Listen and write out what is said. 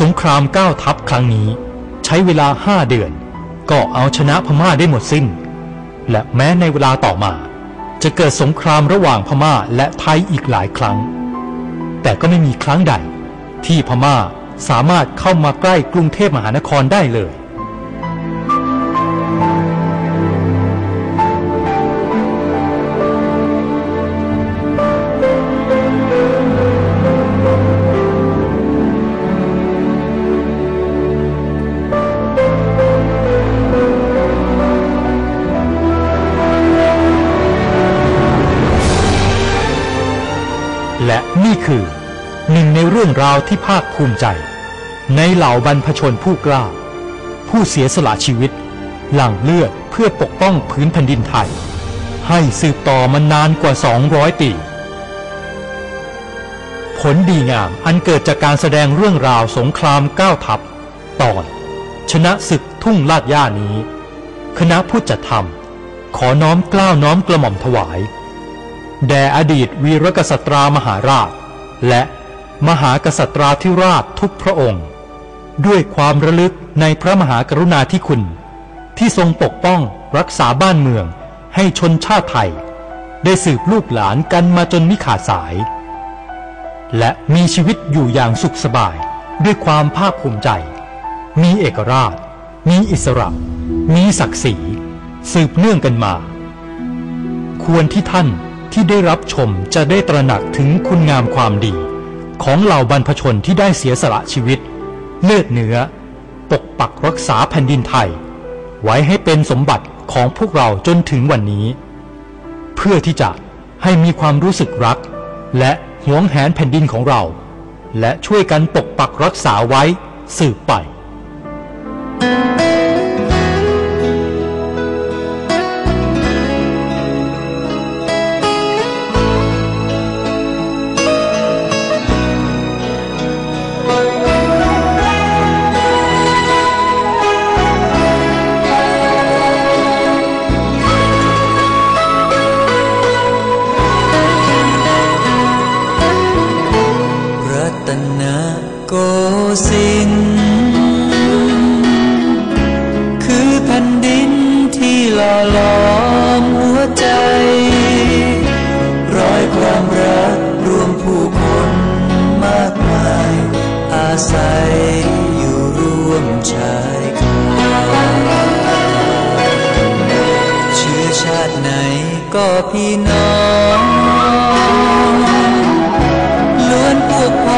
สงครามก้าวทัพครั้งนี้ใช้เวลาห้าเดือน ก็เอาชนะพม่าได้หมดสิ้น และแม้ในเวลาต่อมา จะเกิดสงครามระหว่างพม่าและไทยอีกหลายครั้ง แต่ก็ไม่มีครั้งใด ที่พม่าสามารถเข้ามาใกล้กรุงเทพมหานครได้เลย นี่คือหนึ่งในเรื่องราวที่ภาคภูมิใจ ในเหล่าบรรพชนผู้กล้า ผู้เสียสละชีวิต หลั่งเลือดเพื่อปกป้องพื้นแผ่นดินไทย ให้สืบต่อมานานกว่า 200 ปี ผลดีงามอันเกิดจากการแสดงเรื่องราวสงครามก้าวทัพ ตอน ชนะศึกทุ่งลาดย่านี้ คณะผู้จัดทำขอน้อมกล้าวน้อมกระหม่อมถวาย แด่อดีตวีรกษัตรามหาราช และมหากษัตราธิราชทุกพระองค์ ด้วยความระลึกในพระมหากรุณาธิคุณ ที่ทรงปกป้องรักษาบ้านเมืองให้ชนชาติไทย ได้สืบลูกหลานกันมาจนมิขาดสาย และมีชีวิตอยู่อย่างสุขสบายด้วยความภาคภูมิใจ มีเอกราช มีอิสระ มีศักดิ์ศรี สืบเนื่องกันมา ควรที่ท่าน ที่ได้รับชมจะได้ตระหนักถึงคุณงามความดี ของเหล่าบรรพชนที่ได้เสียสละชีวิต เลือดเนื้อ ปกปักรักษาแผ่นดินไทย ไว้ให้เป็นสมบัติของพวกเราจนถึงวันนี้ เพื่อที่จะให้มีความรู้สึกรัก และหวงแหนแผ่นดินของเรา และช่วยกันปกปักรักษาไว้สืบไปิน คือแผ่นดินที่หล่อหลอมหัวใจ รอยความรักรวมผู้คนมากมาย อาศัยอยู่ร่วมชายคาชื้อชาติไหนก็พี่น้องล้วนพวกพ้